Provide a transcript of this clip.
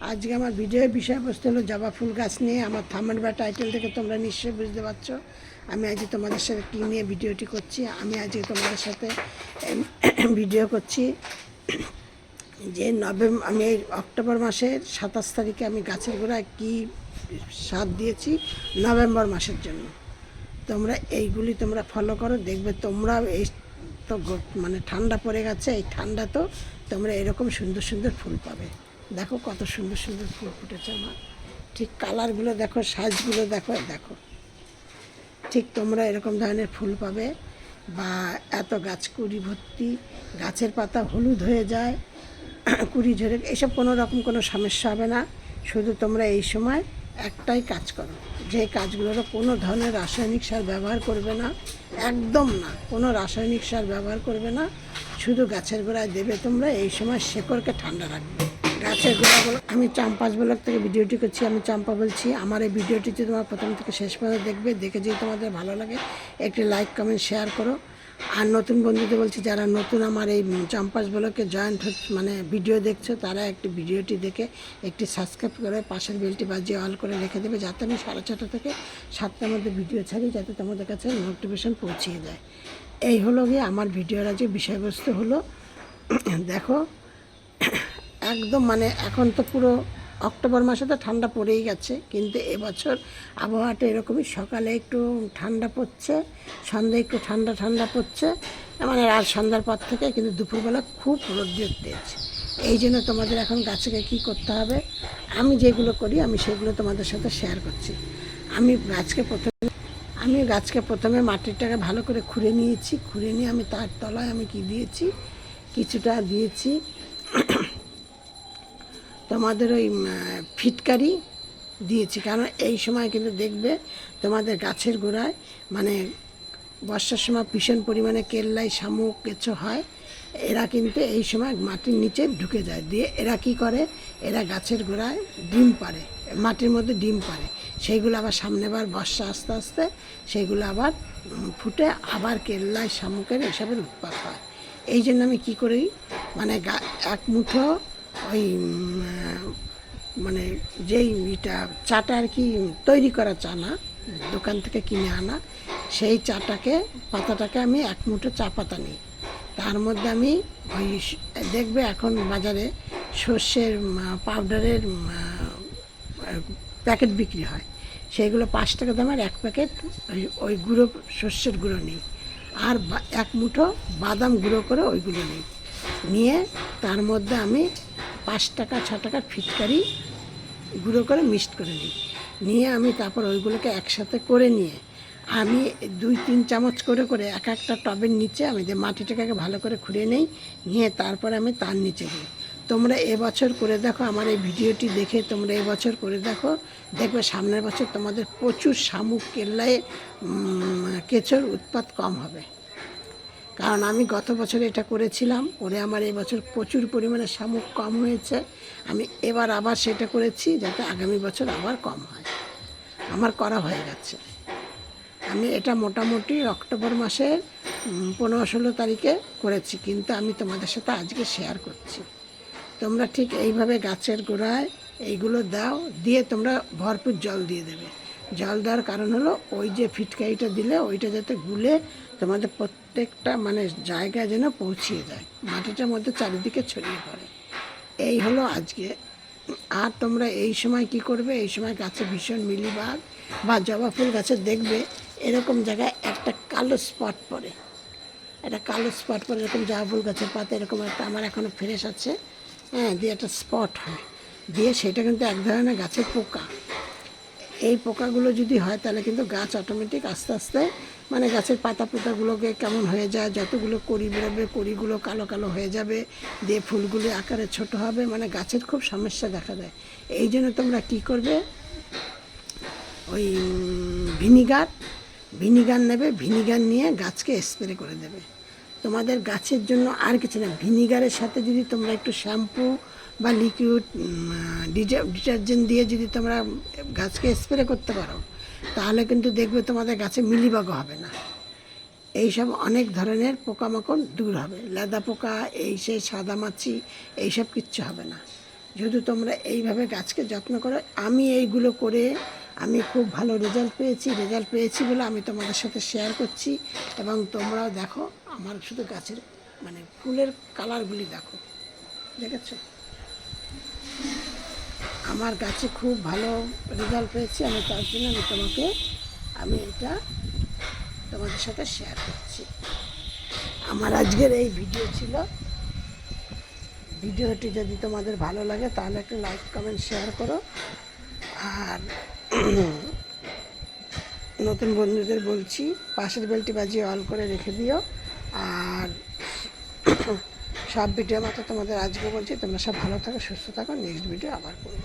আজকে আমার ভিডিওর বিষয়বস্তু হলো জবা ফুল গাছ নিয়ে আমার থামের বা টাইটেল থেকে তোমরা নিশ্চয়ই বুঝতে পারছ। আমি আজকে তোমাদের সাথে কী নিয়ে ভিডিওটি করছি, আমি আজকে তোমাদের সাথে ভিডিও করছি যে নভেম্বর আমি অক্টোবর মাসের সাতাশ তারিখে আমি গাছের গোড়ায় কী সার দিয়েছি নভেম্বর মাসের জন্য। তোমরা এইগুলি তোমরা ফলো করো, দেখবে তোমরা এই তো মানে ঠান্ডা পড়ে গেছে, এই ঠান্ডা তো তোমরা এরকম সুন্দর সুন্দর ফুল পাবে। দেখো কত সুন্দর সুন্দর ফুল ফুটেছে আমার। ঠিক কালারগুলো দেখো, সাইজগুলো দেখো দেখো। ঠিক তোমরা এরকম ধরনের ফুল পাবে বা এত গাছ কুড়ি ভর্তি, গাছের পাতা হলুদ হয়ে যায়, কুড়ি ঝরে, এসব কোনো রকম কোনো সমস্যা হবে না। শুধু তোমরা এই সময় একটাই কাজ করো। যে কাজগুলোর কোনো ধরনের রাসায়নিক সার ব্যবহার করবে না, একদম না। কোনো রাসায়নিক সার ব্যবহার করবে না। শুধু গাছের গোড়ায় দেবে তোমরা, এই সময় শেকড়কে ঠান্ডা রাখবে। গাছের গোড়াগুলো আমি চাম্পাস ব্লক থেকে ভিডিওটি করছি, আমি চাম্পা বলছি। আমার এই ভিডিওটি যদি তোমার প্রথম থেকে শেষ পর্যন্ত দেখবে, দেখে যদি তোমাদের ভালো লাগে, একটি লাইক কমেন্ট শেয়ার করো। আর নতুন বন্ধুদের বলছি, যারা নতুন আমার এই চাম্পাস ব্লকে জয়েন্ট হচ্ছে মানে ভিডিও দেখছ, তারা একটি ভিডিওটি দেখে, একটি সাবস্ক্রাইব করে পাশের বেলটি বাজিয়ে অল করে রেখে দেবে, যাতে আমি সাড়ে ছটা থেকে সাতটার মধ্যে ভিডিও ছাড়ি, যাতে তোমাদের কাছে নোটিফিকেশন পৌঁছিয়ে যায়। এই হলো গিয়ে আমার ভিডিওর আজকে বিষয়বস্তু হলো, দেখো একদম মানে এখন তো পুরো অক্টোবর মাসে তো ঠান্ডা পড়েই গেছে, কিন্তু এবছর আবহাওয়াটা এরকমই, সকালে একটু ঠান্ডা পড়ছে সন্ধ্যায় একটু ঠান্ডা ঠান্ডা পড়ছে মানে রাত সন্ধ্যার পর থেকে কিন্তু দুপুরবেলা খুব রোদ্রের তেজ এই জন্য তোমাদের এখন গাছকে কী করতে হবে, আমি যেগুলো করি আমি সেগুলো তোমাদের সাথে শেয়ার করছি। আমি গাছকে প্রথমে, আমি গাছকে প্রথমে মাটিটাকে ভালো করে খুঁড়ে নিয়েছি, খুঁড়ে নিয়ে আমি তার তলায় আমি কি দিয়েছি, কিছুটা দিয়েছি তোমাদের ওই ফিটকারি দিয়েছি। কারণ এই সময় কিন্তু দেখবে তোমাদের গাছের গোড়ায় মানে বর্ষার সময় ভীষণ পরিমাণে কেল্লাই শামুক কেঁচো হয়, এরা কিন্তু এই সময় মাটির নিচে ঢুকে যায়। দিয়ে এরা কি করে? এরা গাছের গোড়ায় ডিম পারে মাটির মধ্যে ডিম পারে সেইগুলো আবার সামনেবার বর্ষা আস্তে আস্তে, সেইগুলো আবার ফুটে আবার কেল্লাই শামুকের এসবের উৎপাত হয়। এই জন্য আমি কী করি? মানে এক মুঠো ওই মানে যেই এটা চাটা আর কি তৈরি করা চা না, দোকান থেকে কিনে আনা, সেই চাটাকে, পাতাটাকে আমি এক মুঠো চা পাতা নিই। তার মধ্যে আমি ওই দেখবে এখন বাজারে সর্ষের পাউডারের প্যাকেট বিক্রি হয়। সেইগুলো পাঁচ টাকা দামের এক প্যাকেট ওই ওই গুঁড়ো, সর্ষের গুঁড়ো নিই। আর এক মুঠো বাদাম গুঁড়ো করে ওইগুলো নিই। নিয়ে তার মধ্যে আমি পাঁচ টাকা, ছ টাকার ফিটকারি গুঁড়ো করে মিক্সড করে নিই। নিয়ে আমি তারপর ওইগুলোকে একসাথে করে নিয়ে আমি দুই, তিন চামচ করে করে এক একটা টবের নিচে আমি যে মাটিটাকে ভালো করে খুঁড়ে নেই, নিয়ে তারপর আমি তার নিচে দিই। তোমরা এবছর করে দেখো, আমার এই ভিডিওটি দেখে তোমরা এবছর করে দেখো। দেখবে সামনের বছর তোমাদের প্রচুর শামুক কেল্লায় কেঁচোর উৎপাত কম হবে। কারণ আমি গত বছর এটা করেছিলাম করে আমার এবছর প্রচুর পরিমাণে শামুক কম হয়েছে। আমি এবার আবার সেটা করেছি যাতে আগামী বছর আবার কম হয়। আমার করা হয়ে গেছে। আমি এটা মোটামুটি অক্টোবর মাসের পনেরো ষোলো তারিখে করেছি, কিন্তু আমি তোমাদের সাথে আজকে শেয়ার করছি। তোমরা ঠিক এইভাবে গাছের গোড়ায় এইগুলো দাও, দিয়ে তোমরা ভরপুর জল দিয়ে দেবে। জল দেওয়ার কারণ হলো ওই যে ফিটকারিটা দিলে ওইটা যাতে গুলে তোমাদের প্রত্যেকটা মানে জায়গায় যেন পৌঁছিয়ে যায়, মাটিটার মধ্যে চারিদিকে ছড়িয়ে পড়ে। এই হলো আজকে। আর তোমরা এই সময় কি করবে? এই সময় গাছে ভীষণ মিলিবাগ বা জবা ফুল গাছে দেখবে, এরকম জায়গায় একটা কালো স্পট পড়ে। একটা কালো স্পট পরে এরকম জবা ফুল গাছের পাতা এরকম একটা আমার এখনও ফ্রেশ আছে। হ্যাঁ দিয়ে একটা স্পট হয়। দিয়ে সেটা কিন্তু এক ধরনের গাছের পোকা। এই পোকাগুলো যদি হয়, তাহলে কিন্তু গাছ অটোমেটিক আস্তে আস্তে মানে গাছের পাতা পোতাগুলোকে কেমন হয়ে যায়, যতগুলো কড়ি বেরোবে, কড়িগুলো কালো কালো হয়ে যাবে, দিয়ে ফুলগুলো আকারে ছোট হবে মানে গাছের খুব সমস্যা দেখা দেয়। এই জন্য তোমরা কি করবে? ওই ভিনিগার ভিনিগার নেবে, ভিনিগার নিয়ে গাছকে স্প্রে করে দেবে। তোমাদের গাছের জন্য আর কিছু না। ভিনিগারের সাথে যদি তোমরা একটু শ্যাম্পু বা লিকুইড ডিটারজেন্ট দিয়ে যদি তোমরা গাছকে স্প্রে করতে পারো, তাহলে কিন্তু দেখবে তোমাদের গাছে মিলিবাগও হবে না। এইসব অনেক ধরনের পোকামাকড় দূর হবে। লেদা পোকা, এই সেই সাদা মাছি, এইসব কিচ্ছু হবে না। যদি তোমরা এইভাবে গাছকে যত্ন করো, আমি এইগুলো করে আমি খুব ভালো রেজাল্ট পেয়েছি রেজাল্ট পেয়েছি বলে আমি তোমাদের সাথে শেয়ার করছি এবং তোমরাও দেখো আমার শুধু গাছের মানে ফুলের কালারগুলি দেখো, দেখেছ? আমার গাছে খুব ভালো রেজাল্ট পেয়েছি, আমি তার জন্য আমি তোমাকে, আমি এটা তোমাদের সাথে শেয়ার করছি। আমার আজকের এই ভিডিও ছিল। ভিডিওটি যদি তোমাদের ভালো লাগে তাহলে একটা লাইক কমেন্ট শেয়ার করো। আর নতুন বন্ধুদের বলছি, পাশের বেলটি বাজিয়ে অল করে রেখে দিও। আর সব ভিডিও মতো তোমাদের আজকে বলছি, তোমরা সব ভালো থাকো, সুস্থ থাকো নেক্সট ভিডিও আবার করব।